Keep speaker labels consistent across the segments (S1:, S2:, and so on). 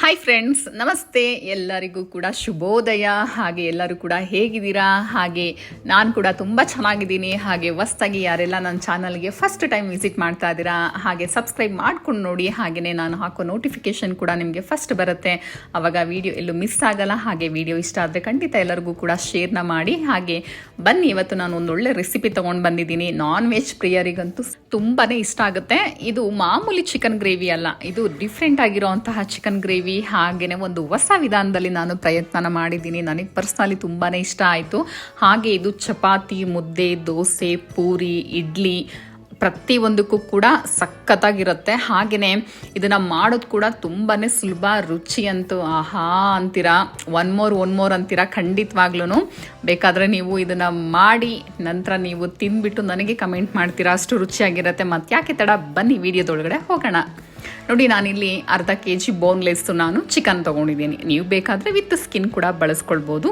S1: Hi friends ನಮಸ್ತೆ. ಎಲ್ಲರಿಗೂ ಕೂಡ ಶುಭೋದಯ. ಹಾಗೆ ಎಲ್ಲರೂ ಕೂಡ ಹೇಗಿದ್ದೀರಾ? ಹಾಗೆ ನಾನು ಕೂಡ ತುಂಬ ಚೆನ್ನಾಗಿದ್ದೀನಿ. ಹಾಗೆ ಹೊಸ್ತಾಗಿ ಯಾರೆಲ್ಲ ನನ್ನ ಚಾನಲ್ಗೆ ಫಸ್ಟ್ ಟೈಮ್ ವಿಸಿಟ್ ಮಾಡ್ತಾ ಇದ್ದೀರಾ? ಹಾಗೆ ಸಬ್ಸ್ಕ್ರೈಬ್ ಮಾಡ್ಕೊಂಡು ನೋಡಿ. ಹಾಗೆಯೇ ನಾನು ಹಾಕೋ ನೋಟಿಫಿಕೇಷನ್ ಕೂಡ ನಿಮಗೆ ಫಸ್ಟ್ ಬರುತ್ತೆ. ಆವಾಗ ವಿಡಿಯೋ ಎಲ್ಲೂ ಮಿಸ್ ಆಗಲ್ಲ. ಹಾಗೆ ವಿಡಿಯೋ ಇಷ್ಟ ಆದರೆ ಖಂಡಿತ ಎಲ್ಲರಿಗೂ ಕೂಡ ಶೇರ್ನ ಮಾಡಿ. ಹಾಗೆ ಬನ್ನಿ, ಇವತ್ತು ನಾನು ಒಂದು ಒಳ್ಳೆ ರೆಸಿಪಿ ತೊಗೊಂಡು ಬಂದಿದ್ದೀನಿ. ನಾನ್ ವೆಜ್ ಪ್ರಿಯರಿಗಂತೂ ತುಂಬಾ ಇಷ್ಟ ಆಗುತ್ತೆ. ಇದು ಮಾಮೂಲಿ ಚಿಕನ್ ಗ್ರೇವಿ ಅಲ್ಲ. ಇದು ಡಿಫ್ರೆಂಟ್ ಆಗಿರೋಂತಹ ಚಿಕನ್ ಗ್ರೇವಿ ಹಾಗೆಯೇ ಒಂದು ಹೊಸ ವಿಧಾನದಲ್ಲಿ ನಾನು ಪ್ರಯತ್ನ ಮಾಡಿದ್ದೀನಿ. ನನಗೆ ಪರ್ಸ್ನಲಿ ತುಂಬಾ ಇಷ್ಟ ಆಯಿತು. ಹಾಗೆ ಇದು ಚಪಾತಿ, ಮುದ್ದೆ, ದೋಸೆ, ಪೂರಿ, ಇಡ್ಲಿ ಪ್ರತಿಯೊಂದಕ್ಕೂ ಕೂಡ ಸಖತ್ತಾಗಿರುತ್ತೆ. ಹಾಗೆಯೇ ಇದನ್ನು ಮಾಡೋದು ಕೂಡ ತುಂಬಾ ಸುಲಭ, ರುಚಿ ಅಂತೂ ಆಹಾ ಅಂತೀರಾ. ಒನ್ ಮೋರ್ ಒನ್ ಮೋರ್ ಅಂತೀರಾ ಖಂಡಿತವಾಗ್ಲೂ ಬೇಕಾದರೆ ನೀವು ಇದನ್ನು ಮಾಡಿ, ನಂತರ ನೀವು ತಿಂದ್ಬಿಟ್ಟು ನನಗೆ ಕಮೆಂಟ್ ಮಾಡ್ತೀರಾ. ಅಷ್ಟು ರುಚಿಯಾಗಿರುತ್ತೆ. ಮತ್ತು ಯಾಕೆ ತಡ? ಬನ್ನಿ ವಿಡಿಯೋದೊಳಗಡೆ ಹೋಗೋಣ. ನೋಡಿ, ನಾನಿಲ್ಲಿ ಅರ್ಧ ಕೆ ಜಿ ಬೋನ್ಲೆಸ್ಸು ನಾನು ಚಿಕನ್ ತೊಗೊಂಡಿದ್ದೀನಿ. ನೀವು ಬೇಕಾದರೆ ವಿತ್ ಸ್ಕಿನ್ ಕೂಡ ಬಳಸ್ಕೊಳ್ಬೋದು.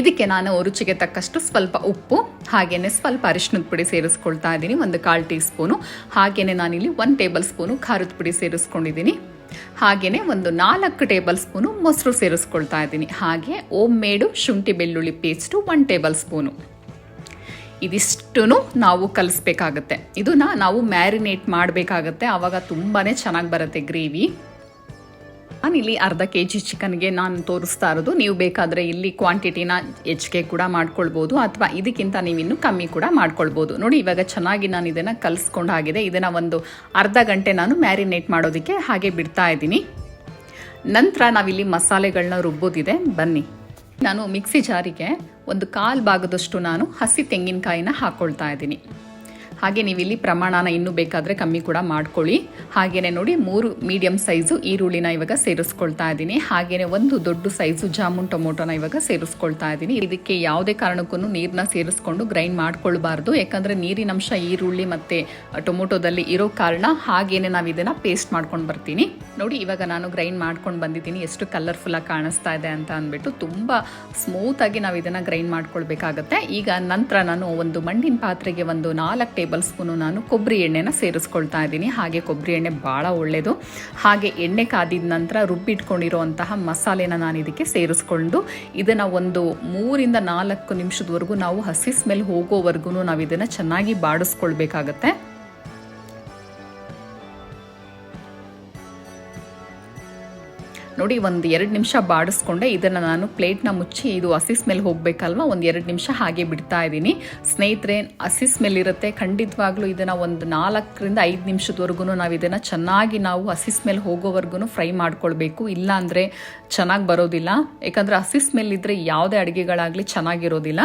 S1: ಇದಕ್ಕೆ ನಾನು ರುಚಿಗೆ ತಕ್ಕಷ್ಟು ಸ್ವಲ್ಪ ಉಪ್ಪು ಹಾಗೆಯೇ ಸ್ವಲ್ಪ ಅರಿಶಿನದ ಪುಡಿ ಸೇರಿಸ್ಕೊಳ್ತಾ ಇದ್ದೀನಿ, ಒಂದು ಕಾಲು ಟೀ ಸ್ಪೂನು ಹಾಗೆಯೇ ನಾನಿಲ್ಲಿ ಒಂದು ಟೇಬಲ್ ಸ್ಪೂನು ಖಾರದ ಪುಡಿ ಸೇರಿಸ್ಕೊಂಡಿದ್ದೀನಿ. ಹಾಗೆಯೇ ಒಂದು ನಾಲ್ಕು ಟೇಬಲ್ ಸ್ಪೂನು ಮೊಸರು ಸೇರಿಸ್ಕೊಳ್ತಾ ಇದ್ದೀನಿ. ಹಾಗೆ ಓಮ್ ಮೇಡು ಶುಂಠಿ ಬೆಳ್ಳುಳ್ಳಿ ಪೇಸ್ಟು ಒನ್ ಟೇಬಲ್ ಸ್ಪೂನು ಇದಿಷ್ಟು ನಾವು ಕಲಿಸ್ಬೇಕಾಗತ್ತೆ. ಇದನ್ನು ನಾವು ಮ್ಯಾರಿನೇಟ್ ಮಾಡಬೇಕಾಗತ್ತೆ. ಆವಾಗ ತುಂಬಾ ಚೆನ್ನಾಗಿ ಬರುತ್ತೆ ಗ್ರೇವಿ. ನಾನಿಲ್ಲಿ ಅರ್ಧ ಕೆ ಜಿ ಚಿಕನ್ಗೆ ನಾನು ತೋರಿಸ್ತಾ ಇರೋದು. ನೀವು ಬೇಕಾದರೆ ಇಲ್ಲಿ ಕ್ವಾಂಟಿಟಿನ ಹೆಚ್ಚಿಗೆ ಕೂಡ ಮಾಡ್ಕೊಳ್ಬೋದು ಅಥವಾ ಇದಕ್ಕಿಂತ ನೀವು ಇನ್ನೂ ಕಮ್ಮಿ ಕೂಡ ಮಾಡ್ಕೊಳ್ಬೋದು. ನೋಡಿ, ಇವಾಗ ಚೆನ್ನಾಗಿ ನಾನು ಇದನ್ನು ಕಲಿಸ್ಕೊಂಡು ಆಗಿದೆ. ಇದನ್ನು ಒಂದು ಅರ್ಧ ಗಂಟೆ ನಾನು ಮ್ಯಾರಿನೇಟ್ ಮಾಡೋದಕ್ಕೆ ಹಾಗೆ ಬಿಡ್ತಾ ಇದ್ದೀನಿ. ನಂತರ ನಾವಿಲ್ಲಿ ಮಸಾಲೆಗಳನ್ನ ರುಬ್ಬೋದಿದೆ. ಬನ್ನಿ. ನಾನು ಮಿಕ್ಸಿ ಜಾರಿಗೆ ಒಂದು ಕಾಲು ಭಾಗದಷ್ಟು ನಾನು ಹಸಿ ತೆಂಗಿನಕಾಯಿನ ಹಾಕ್ಕೊಳ್ತಾ ಇದ್ದೀನಿ. ಹಾಗೆ ನೀವು ಇಲ್ಲಿ ಪ್ರಮಾಣನ ಇನ್ನೂ ಬೇಕಾದರೆ ಕಮ್ಮಿ ಕೂಡ ಮಾಡ್ಕೊಳ್ಳಿ. ಹಾಗೆಯೇ ನೋಡಿ ಮೂರು ಮೀಡಿಯಮ್ ಸೈಜು ಈರುಳ್ಳಿನ ಇವಾಗ ಸೇರಿಸ್ಕೊಳ್ತಾ ಇದ್ದೀನಿ. ಹಾಗೆಯೇ ಒಂದು ದೊಡ್ಡ ಸೈಜು ಜಾಮೂನ್ ಟೊಮೊಟೊನ ಇವಾಗ ಸೇರಿಸ್ಕೊಳ್ತಾ ಇದ್ದೀನಿ. ಇದಕ್ಕೆ ಯಾವುದೇ ಕಾರಣಕ್ಕೂ ನೀರನ್ನ ಸೇರಿಸ್ಕೊಂಡು ಗ್ರೈಂಡ್ ಮಾಡ್ಕೊಳ್ಬಾರ್ದು. ಯಾಕಂದರೆ ನೀರಿನಂಶ ಈರುಳ್ಳಿ ಮತ್ತು ಟೊಮೊಟೊದಲ್ಲಿ ಇರೋ ಕಾರಣ ಹಾಗೇನೆ ನಾವು ಇದನ್ನು ಪೇಸ್ಟ್ ಮಾಡ್ಕೊಂಡು ಬರ್ತೀನಿ. ನೋಡಿ ಇವಾಗ ನಾನು ಗ್ರೈಂಡ್ ಮಾಡ್ಕೊಂಡು ಬಂದಿದ್ದೀನಿ. ಎಷ್ಟು ಕಲರ್ಫುಲ್ಲಾಗಿ ಕಾಣಿಸ್ತಾ ಇದೆ ಅಂತ ಅಂದ್ಬಿಟ್ಟು ತುಂಬ ಸ್ಮೂತಾಗಿ ನಾವು ಇದನ್ನು ಗ್ರೈಂಡ್ ಮಾಡ್ಕೊಳ್ಬೇಕಾಗತ್ತೆ. ಈಗ ನಂತರ ನಾನು ಒಂದು ಮಣ್ಣಿನ ಪಾತ್ರೆಗೆ ಒಂದು ನಾಲ್ಕು ಟೇಬಲ್ ಸ್ಪೂನು ನಾನು ಕೊಬ್ಬರಿ ಎಣ್ಣೆನ ಸೇರಿಸ್ಕೊಳ್ತಾ ಇದ್ದೀನಿ. ಹಾಗೆ ಕೊಬ್ಬರಿ ಎಣ್ಣೆ ಭಾಳ ಒಳ್ಳೆಯದು ಹಾಗೆ ಎಣ್ಣೆ ಕಾದಿದ ನಂತರ ರುಬ್ಬಿಟ್ಕೊಂಡಿರುವಂತಹ ಮಸಾಲೆನ ನಾನು ಇದಕ್ಕೆ ಸೇರಿಸ್ಕೊಂಡು ಇದನ್ನು ಒಂದು ಮೂರಿಂದ ನಾಲ್ಕು ನಿಮಿಷದವರೆಗೂ ನಾವು ಹಸಿ ಸ್ಮೆಲ್ ಹೋಗೋವರೆಗೂ ನಾವು ಇದನ್ನು ಚೆನ್ನಾಗಿ ಬಾಡಿಸ್ಕೊಳ್ಬೇಕಾಗತ್ತೆ. ನೋಡಿ ಒಂದು ಎರಡು ನಿಮಿಷ ಬಾಡಿಸ್ಕೊಂಡೆ. ಇದನ್ನು ನಾನು ಪ್ಲೇಟ್ನ ಮುಚ್ಚಿ ಇದು ಹಸಿ ಸ್ಮೆಲ್ ಹೋಗಬೇಕಲ್ವ? ಒಂದು ಎರಡು ನಿಮಿಷ ಹಾಗೆ ಬಿಡ್ತಾ ಇದ್ದೀನಿ. ಸ್ನೇಹಿತರೆ ಹಸಿ ಸ್ಮೆಲ್ ಇರುತ್ತೆ ಖಂಡಿತವಾಗ್ಲೂ ಇದನ್ನು ಒಂದು ನಾಲ್ಕರಿಂದ ಐದು ನಿಮಿಷದವರೆಗೂ ನಾವು ಇದನ್ನು ಚೆನ್ನಾಗಿ ನಾವು ಹಸಿ ಸ್ಮೆಲ್ ಹೋಗೋವರೆಗೂ ಫ್ರೈ ಮಾಡ್ಕೊಳ್ಬೇಕು. ಇಲ್ಲ ಅಂದರೆ ಚೆನ್ನಾಗಿ ಬರೋದಿಲ್ಲ. ಯಾಕಂದರೆ ಹಸಿ ಸ್ಮೆಲ್ ಇದ್ದರೆ ಯಾವುದೇ ಅಡುಗೆಗಳಾಗಲಿ ಚೆನ್ನಾಗಿರೋದಿಲ್ಲ.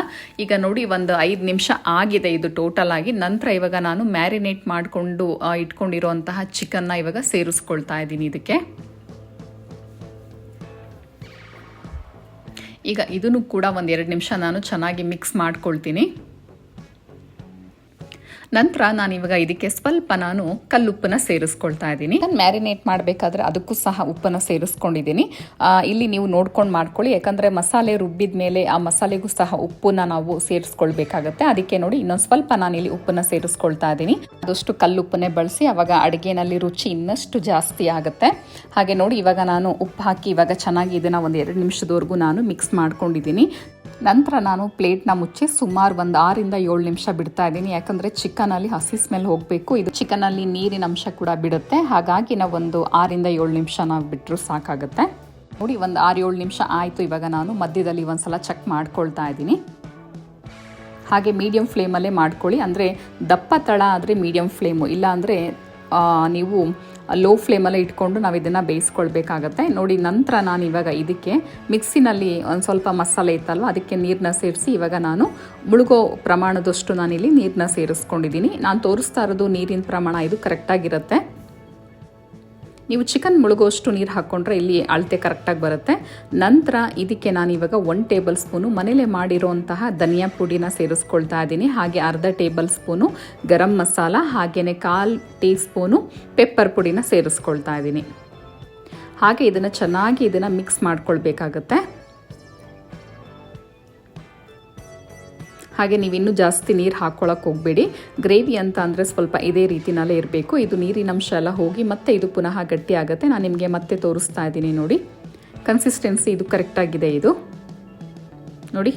S1: ಈಗ ನೋಡಿ ಒಂದು ಐದು ನಿಮಿಷ ಆಗಿದೆ ಇದು ಟೋಟಲ್ ಆಗಿ. ನಂತರ ಇವಾಗ ನಾನು ಮ್ಯಾರಿನೇಟ್ ಮಾಡಿಕೊಂಡು ಇಟ್ಕೊಂಡಿರೋಂತಹ ಚಿಕನ್ನ ಇವಾಗ ಸೇರಿಸ್ಕೊಳ್ತಾ ಇದ್ದೀನಿ ಇದಕ್ಕೆ. ಈಗ ಇದನ್ನು ಕೂಡ ಒಂದು ಎರಡು ನಿಮಿಷ ನಾನು ಚೆನ್ನಾಗಿ ಮಿಕ್ಸ್ ಮಾಡ್ಕೊಳ್ತೀನಿ. ನಂತರ ನಾನು ಇವಾಗ ಇದಕ್ಕೆ ಸ್ವಲ್ಪ ನಾನು ಕಲ್ಲುಪ್ಪನ್ನ ಸೇರಿಸ್ಕೊಳ್ತಾ ಇದ್ದೀನಿ. ನಾನು ಮ್ಯಾರಿನೇಟ್ ಮಾಡಬೇಕಾದ್ರೆ ಅದಕ್ಕೂ ಸಹ ಉಪ್ಪನ್ನು ಸೇರಿಸ್ಕೊಂಡಿದ್ದೀನಿ. ಇಲ್ಲಿ ನೀವು ನೋಡ್ಕೊಂಡು ಮಾಡ್ಕೊಳ್ಳಿ. ಯಾಕಂದರೆ ಮಸಾಲೆ ರುಬ್ಬಿದ ಮೇಲೆ ಆ ಮಸಾಲೆಗೂ ಸಹ ಉಪ್ಪನ್ನ ನಾವು ಸೇರಿಸ್ಕೊಳ್ಬೇಕಾಗತ್ತೆ. ಅದಕ್ಕೆ ನೋಡಿ ಇನ್ನೊಂದು ಸ್ವಲ್ಪ ನಾನು ಇಲ್ಲಿ ಉಪ್ಪನ್ನ ಸೇರಿಸ್ಕೊಳ್ತಾ ಇದ್ದೀನಿ. ಅದಷ್ಟು ಕಲ್ಲುಪ್ಪನ್ನೇ ಬಳಸಿ ಅವಾಗ ಅಡುಗೆನಲ್ಲಿ ರುಚಿ ಇನ್ನಷ್ಟು ಜಾಸ್ತಿ ಆಗುತ್ತೆ. ಹಾಗೆ ನೋಡಿ ಇವಾಗ ನಾನು ಉಪ್ಪು ಹಾಕಿ ಇವಾಗ ಚೆನ್ನಾಗಿ ಇದನ್ನು ಒಂದು ಎರಡು ನಿಮಿಷದವರೆಗೂ ನಾನು ಮಿಕ್ಸ್ ಮಾಡ್ಕೊಂಡಿದ್ದೀನಿ. ನಂತರ ನಾನು ಪ್ಲೇಟ್ನ ಮುಚ್ಚಿ ಸುಮಾರು ಒಂದು ಆರಿಂದ ಏಳು ನಿಮಿಷ ಬಿಡ್ತಾ ಇದ್ದೀನಿ. ಯಾಕಂದರೆ ಚಿಕನಲ್ಲಿ ಹಸಿ ಸ್ಮೆಲ್ ಹೋಗಬೇಕು. ಇದು ಚಿಕನಲ್ಲಿ ನೀರಿನ ಅಂಶ ಕೂಡ ಬಿಡುತ್ತೆ. ಹಾಗಾಗಿ ನಾವು ಒಂದು ಆರಿಂದ ಏಳು ನಿಮಿಷ ನಾವು ಬಿಟ್ಟರು ಸಾಕಾಗುತ್ತೆ. ನೋಡಿ, ಒಂದು ಆರು ಏಳು ನಿಮಿಷ ಆಯಿತು. ಇವಾಗ ನಾನು ಮಧ್ಯದಲ್ಲಿ ಒಂದು ಸಲ ಚೆಕ್ ಮಾಡ್ಕೊಳ್ತಾ ಇದ್ದೀನಿ. ಹಾಗೆ ಮೀಡಿಯಮ್ ಫ್ಲೇಮಲ್ಲೇ ಮಾಡ್ಕೊಳ್ಳಿ. ಅಂದರೆ ದಪ್ಪ ತಳ ಆದರೆ ಮೀಡಿಯಮ್ ಫ್ಲೇಮು. ಇಲ್ಲ ಅಂದರೆ ನೀವು ಲೋ ಫ್ಲೇಮಲ್ಲೇ ಇಟ್ಕೊಂಡು ನಾವು ಇದನ್ನು ಬೇಯಿಸ್ಕೊಳ್ಬೇಕಾಗತ್ತೆ. ನೋಡಿ, ನಂತರ ನಾನು ಇವಾಗ ಇದಕ್ಕೆ ಮಿಕ್ಸಿನಲ್ಲಿ ಒಂದು ಸ್ವಲ್ಪ ಮಸಾಲೆ ಇತ್ತಲ್ವ, ಅದಕ್ಕೆ ನೀರನ್ನ ಸೇರಿಸಿ ಇವಾಗ ನಾನು ಮುಳುಗೋ ಪ್ರಮಾಣದಷ್ಟು ನಾನಿಲ್ಲಿ ನೀರನ್ನ ಸೇರಿಸ್ಕೊಂಡಿದ್ದೀನಿ. ನಾನು ತೋರಿಸ್ತಾ ಇರೋದು ನೀರಿನ ಪ್ರಮಾಣ ಇದು ಕರೆಕ್ಟಾಗಿರುತ್ತೆ ನೀವು ಚಿಕನ್ ಮುಳುಗೋಷ್ಟು ನೀರು ಹಾಕ್ಕೊಂಡ್ರೆ ಇಲ್ಲಿ ಅಳತೆ ಕರೆಕ್ಟಾಗಿ ಬರುತ್ತೆ. ನಂತರ ಇದಕ್ಕೆ ನಾನು ಇವಾಗ ಒನ್ ಟೇಬಲ್ ಸ್ಪೂನು ಮನೇಲೆ ಮಾಡಿರೋಂತಹ ಧನಿಯಾ ಪುಡಿನ ಸೇರಿಸ್ಕೊಳ್ತಾ ಇದ್ದೀನಿ. ಹಾಗೆ ಅರ್ಧ ಟೇಬಲ್ ಸ್ಪೂನು ಗರಂ ಮಸಾಲ ಹಾಗೆಯೇ ಕಾಲು ಟೀ ಸ್ಪೂನು ಪೆಪ್ಪರ್ ಪುಡಿನ ಸೇರಿಸ್ಕೊಳ್ತಾ ಇದ್ದೀನಿ. ಹಾಗೆ ಇದನ್ನು ಚೆನ್ನಾಗಿ ಇದನ್ನು ಮಿಕ್ಸ್ ಮಾಡ್ಕೊಳ್ಬೇಕಾಗತ್ತೆ. ಹಾಗೆ ನೀವು ಇನ್ನೂ ಜಾಸ್ತಿ ನೀರು ಹಾಕ್ಕೊಳಕ್ಕೆ ಹೋಗಬೇಡಿ. ಗ್ರೇವಿ ಅಂತ ಅಂದರೆ ಸ್ವಲ್ಪ ಇದೇ ರೀತಿನಲ್ಲೇ ಇರಬೇಕು. ಇದು ನೀರಿನ ಅಂಶ ಎಲ್ಲ ಹೋಗಿ ಮತ್ತೆ ಇದು ಪುನಃ ಗಟ್ಟಿ ಆಗುತ್ತೆ. ನಾನು ನಿಮಗೆ ಮತ್ತೆ ತೋರಿಸ್ತಾ ಇದ್ದೀನಿ ನೋಡಿ. ಕನ್ಸಿಸ್ಟೆನ್ಸಿ ಇದು ಕರೆಕ್ಟಾಗಿದೆ ಇದು. ನೋಡಿ.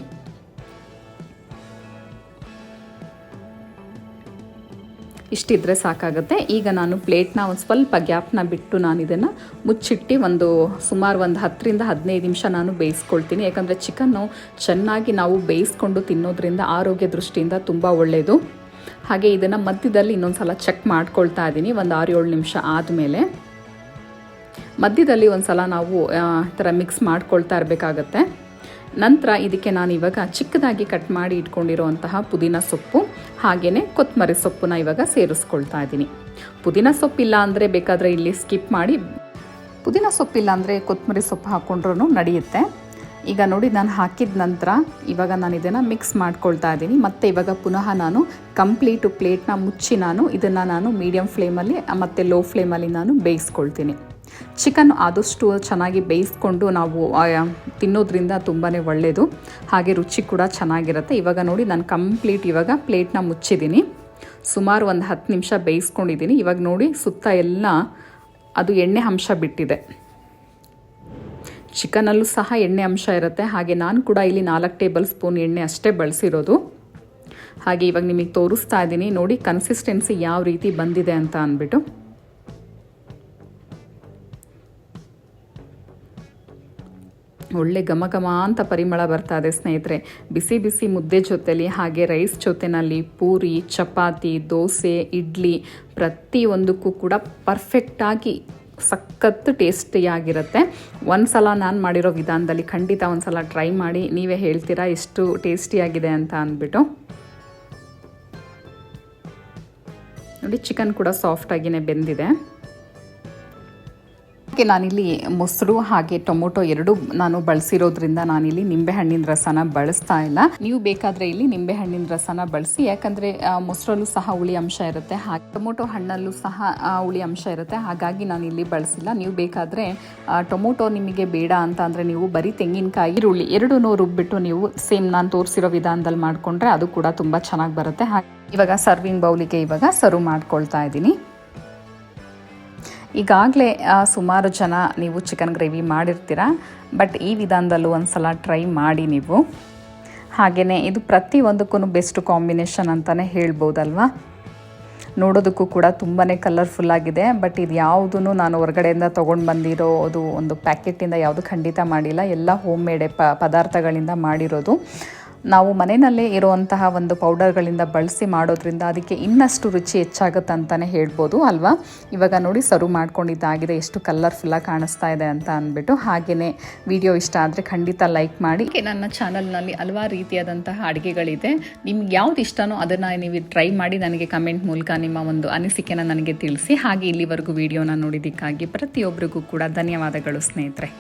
S1: ಇಷ್ಟಿದ್ರೆ ಸಾಕಾಗುತ್ತೆ. ಈಗ ನಾನು ಪ್ಲೇಟ್ನ ಒಂದು ಸ್ವಲ್ಪ ಗ್ಯಾಪ್ನ ಬಿಟ್ಟು ನಾನು ಇದನ್ನು ಮುಚ್ಚಿಟ್ಟು ಒಂದು ಸುಮಾರು ಒಂದು ಹತ್ತರಿಂದ ಹದಿನೈದು ನಿಮಿಷ ನಾನು ಬೇಯಿಸ್ಕೊಳ್ತೀನಿ. ಯಾಕಂದರೆ ಚಿಕನ್ನು ಚೆನ್ನಾಗಿ ನಾವು ಬೇಯಿಸ್ಕೊಂಡು ತಿನ್ನೋದ್ರಿಂದ ಆರೋಗ್ಯ ದೃಷ್ಟಿಯಿಂದ ತುಂಬ ಒಳ್ಳೆಯದು ಹಾಗೆ ಇದನ್ನು ಮಧ್ಯದಲ್ಲಿ ಇನ್ನೊಂದು ಸಲ ಚೆಕ್ ಮಾಡ್ಕೊಳ್ತಾ ಇದ್ದೀನಿ ಒಂದು ಆರು ಏಳು ನಿಮಿಷ ಆದಮೇಲೆ. ಮಧ್ಯದಲ್ಲಿ ಒಂದು ಸಲ ನಾವು ಆ, ಥರ ಮಿಕ್ಸ್ ಮಾಡ್ಕೊಳ್ತಾ ಇರಬೇಕಾಗತ್ತೆ. ನಂತರ ಇದಕ್ಕೆ ನಾನು ಇವಾಗ ಚಿಕ್ಕದಾಗಿ ಕಟ್ ಮಾಡಿ ಇಟ್ಕೊಂಡಿರುವಂತಹ ಪುದೀನ ಸೊಪ್ಪು ಹಾಗೆಯೇ ಕೊತ್ತಂಬರಿ ಸೊಪ್ಪನ್ನ ಇವಾಗ ಸೇರಿಸ್ಕೊಳ್ತಾ ಇದ್ದೀನಿ. ಪುದೀನ ಸೊಪ್ಪಿಲ್ಲ ಅಂದರೆ ಬೇಕಾದರೆ ಇಲ್ಲಿ ಸ್ಕಿಪ್ ಮಾಡಿ. ಪುದೀನ ಸೊಪ್ಪಿಲ್ಲ ಅಂದರೆ ಕೊತ್ತಂಬರಿ ಸೊಪ್ಪು ಹಾಕ್ಕೊಂಡ್ರೂ ನಡೆಯುತ್ತೆ. ಈಗ ನೋಡಿ ನಾನು ಹಾಕಿದ ನಂತರ ಇವಾಗ ನಾನು ಇದನ್ನು ಮಿಕ್ಸ್ ಮಾಡ್ಕೊಳ್ತಾ ಇದ್ದೀನಿ. ಮತ್ತು ಇವಾಗ ಪುನಃ ನಾನು ಕಂಪ್ಲೀಟು ಪ್ಲೇಟ್ನ ಮುಚ್ಚಿ ನಾನು ಇದನ್ನು ನಾನು ಮೀಡಿಯಮ್ ಫ್ಲೇಮಲ್ಲಿ, ಮತ್ತು ಲೋ ಫ್ಲೇಮಲ್ಲಿ ನಾನು ಬೇಯಿಸ್ಕೊಳ್ತೀನಿ. ಚಿಕನ್ ಆದಷ್ಟು ಚೆನ್ನಾಗಿ ಬೇಯಿಸ್ಕೊಂಡು ನಾವು ತಿನ್ನೋದ್ರಿಂದ ತುಂಬಾ ಒಳ್ಳೆಯದು ಹಾಗೆ ರುಚಿ ಕೂಡ ಚೆನ್ನಾಗಿರುತ್ತೆ. ಇವಾಗ ನೋಡಿ, ನಾನು ಕಂಪ್ಲೀಟ್ ಇವಾಗ ಪ್ಲೇಟ್ನ ಮುಚ್ಚಿದ್ದೀನಿ. ಸುಮಾರು ಒಂದು ಹತ್ತು ನಿಮಿಷ ಬೇಯಿಸ್ಕೊಂಡಿದ್ದೀನಿ. ಇವಾಗ ನೋಡಿ, ಸುತ್ತ ಎಲ್ಲ ಅದು ಎಣ್ಣೆ ಅಂಶ ಬಿಟ್ಟಿದೆ. ಚಿಕನಲ್ಲೂ ಸಹ ಎಣ್ಣೆ ಅಂಶ ಇರುತ್ತೆ. ಹಾಗೆ ನಾನು ಕೂಡ ಇಲ್ಲಿ ನಾಲ್ಕು ಟೇಬಲ್ ಸ್ಪೂನ್ ಎಣ್ಣೆ ಅಷ್ಟೇ ಬಳಸಿರೋದು. ಹಾಗೆ ಇವಾಗ ನಿಮಗೆ ತೋರಿಸ್ತಾ ಇದ್ದೀನಿ. ನೋಡಿ, ಕನ್ಸಿಸ್ಟೆನ್ಸಿ ಯಾವ ರೀತಿ ಬಂದಿದೆ ಅಂತ ಅಂದ್ಬಿಟ್ಟು. ಒಳ್ಳೆ ಘಮ ಘಮ ಅಂತ ಪರಿಮಳ ಬರ್ತಾ ಇದೆ ಸ್ನೇಹಿತರೆ. ಬಿಸಿ ಬಿಸಿ ಮುದ್ದೆ ಜೊತೆಲಿ ಹಾಗೆ ರೈಸ್ ಜೊತೆನಲ್ಲಿ ಪೂರಿ, ಚಪಾತಿ, ದೋಸೆ, ಇಡ್ಲಿ ಪ್ರತಿಯೊಂದಕ್ಕೂ ಕೂಡ ಪರ್ಫೆಕ್ಟಾಗಿ ಸಖತ್ತು ಟೇಸ್ಟಿಯಾಗಿರುತ್ತೆ ಒಂದು ಸಲ ನಾನು ಮಾಡಿರೋ ವಿಧಾನದಲ್ಲಿ ಖಂಡಿತ ಒಂದು ಸಲ ಟ್ರೈ ಮಾಡಿ ನೀವೇ ಹೇಳ್ತೀರಾ ಎಷ್ಟು ಟೇಸ್ಟಿಯಾಗಿದೆ ಅಂತ ಅಂದ್ಬಿಟ್ಟು. ನೋಡಿ ಚಿಕನ್ ಕೂಡ ಸಾಫ್ಟಾಗಿಯೇ ಬೆಂದಿದೆ. ಹಾಗೆ ನಾನಿಲ್ಲಿ ಮೊಸರು ಹಾಗೆ ಟೊಮೊಟೊ ಎರಡು ನಾನು ಬಳಸಿರೋದ್ರಿಂದ ನಾನಿಲ್ಲಿ ನಿಂಬೆಹಣ್ಣಿನ ರಸನ ಬಳಸ್ತಾ ಇಲ್ಲ. ನೀವು ಬೇಕಾದರೆ ಇಲ್ಲಿ ನಿಂಬೆಹಣ್ಣಿನ ರಸನ ಬಳಸಿ, ಯಾಕಂದರೆ ಮೊಸರಲ್ಲೂ ಸಹ ಹುಳಿ ಅಂಶ ಇರುತ್ತೆ. ಹಾಗೆ ಟೊಮೊಟೊ ಹಣ್ಣಲ್ಲೂ ಸಹ ಹುಳಿ ಅಂಶ ಇರುತ್ತೆ. ಹಾಗಾಗಿ ನಾನು ಇಲ್ಲಿ ಬಳಸಿಲ್ಲ. ನೀವು ಬೇಕಾದರೆ ಟೊಮೊಟೊ ನಿಮಗೆ ಬೇಡ ಅಂತ ಅಂದರೆ ನೀವು ಬರೀ ತೆಂಗಿನಕಾಯಿ, ಈರುಳ್ಳಿ ಎರಡೂ ರುಬ್ಬಿಟ್ಟು ನೀವು ಸೇಮ್ ನಾನು ತೋರಿಸಿರೋ ವಿಧಾನದಲ್ಲಿ ಮಾಡಿಕೊಂಡ್ರೆ ಅದು ಕೂಡ ತುಂಬ ಚೆನ್ನಾಗಿ ಬರುತ್ತೆ. ಹಾಗೆ ಇವಾಗ ಸರ್ವಿಂಗ್ ಬೌಲಿಗೆ ಇವಾಗ ಸರ್ವ್ ಮಾಡ್ಕೊಳ್ತಾ ಇದ್ದೀನಿ. ಈಗಾಗಲೇ ಸುಮಾರು ಜನ ನೀವು ಚಿಕನ್ ಗ್ರೇವಿ ಮಾಡಿರ್ತೀರ ಬಟ್ ಈ ವಿಧಾನದಲ್ಲೂ ಒಂದು ಸಲ ಟ್ರೈ ಮಾಡಿ ನೀವು. ಹಾಗೆಯೇ ಇದು ಪ್ರತಿಯೊಂದಕ್ಕೂ ಬೆಸ್ಟ್ ಕಾಂಬಿನೇಷನ್ ಅಂತಲೇ ಹೇಳ್ಬೋದಲ್ವಾ? ನೋಡೋದಕ್ಕೂ ಕೂಡ ತುಂಬಾ ಕಲರ್ಫುಲ್ ಆಗಿದೆ ಬಟ್ ಇದು ಯಾವುದೂ ನಾನು ಹೊರಗಡೆಯಿಂದ ತೊಗೊಂಡು ಬಂದಿರೋದು ಒಂದು ಪ್ಯಾಕೆಟಿಂದ ಯಾವುದು ಖಂಡಿತ ಮಾಡಿಲ್ಲ. ಎಲ್ಲ ಹೋಮ್ ಮೇಡೆ ಪದಾರ್ಥಗಳಿಂದ ಮಾಡಿರೋದು. ನಾವು ಮನೆಯಲ್ಲೇ ಇರುವಂತಹ ಒಂದು ಪೌಡರ್ಗಳಿಂದ ಬಳಸಿ ಮಾಡೋದ್ರಿಂದ ಅದಕ್ಕೆ ಇನ್ನಷ್ಟು ರುಚಿ ಹೆಚ್ಚಾಗುತ್ತೆ ಅಂತಲೇ ಹೇಳ್ಬೋದು ಅಲ್ವಾ? ಇವಾಗ ನೋಡಿ ಸರ್ವ್ ಮಾಡ್ಕೊಂಡಿದ್ದಾಗಿದೆ, ಎಷ್ಟು ಕಲರ್ಫುಲ್ಲಾಗಿ ಕಾಣಿಸ್ತಾ ಇದೆ ಅಂತ ಅಂದ್ಬಿಟ್ಟು ಹಾಗೆಯೇ ವಿಡಿಯೋ ಇಷ್ಟ ಆದರೆ ಖಂಡಿತ ಲೈಕ್ ಮಾಡಿ. ನನ್ನ ಚಾನಲ್ನಲ್ಲಿ ಹಲವಾರು ರೀತಿಯಾದಂತಹ ಅಡುಗೆಗಳಿದೆ. ನಿಮ್ಗೆ ಯಾವ್ದು ಇಷ್ಟನೋ ಅದನ್ನು ನೀವು ಟ್ರೈ ಮಾಡಿ ನನಗೆ ಕಮೆಂಟ್ ಮೂಲಕ ನಿಮ್ಮ ಒಂದು ಅನಿಸಿಕೆನ ನನಗೆ ತಿಳಿಸಿ. ಹಾಗೆ ಇಲ್ಲಿವರೆಗೂ ವಿಡಿಯೋನ ನೋಡಿದ್ದಕ್ಕಾಗಿ ಪ್ರತಿಯೊಬ್ಬರಿಗೂ ಕೂಡ ಧನ್ಯವಾದಗಳು ಸ್ನೇಹಿತರೆ.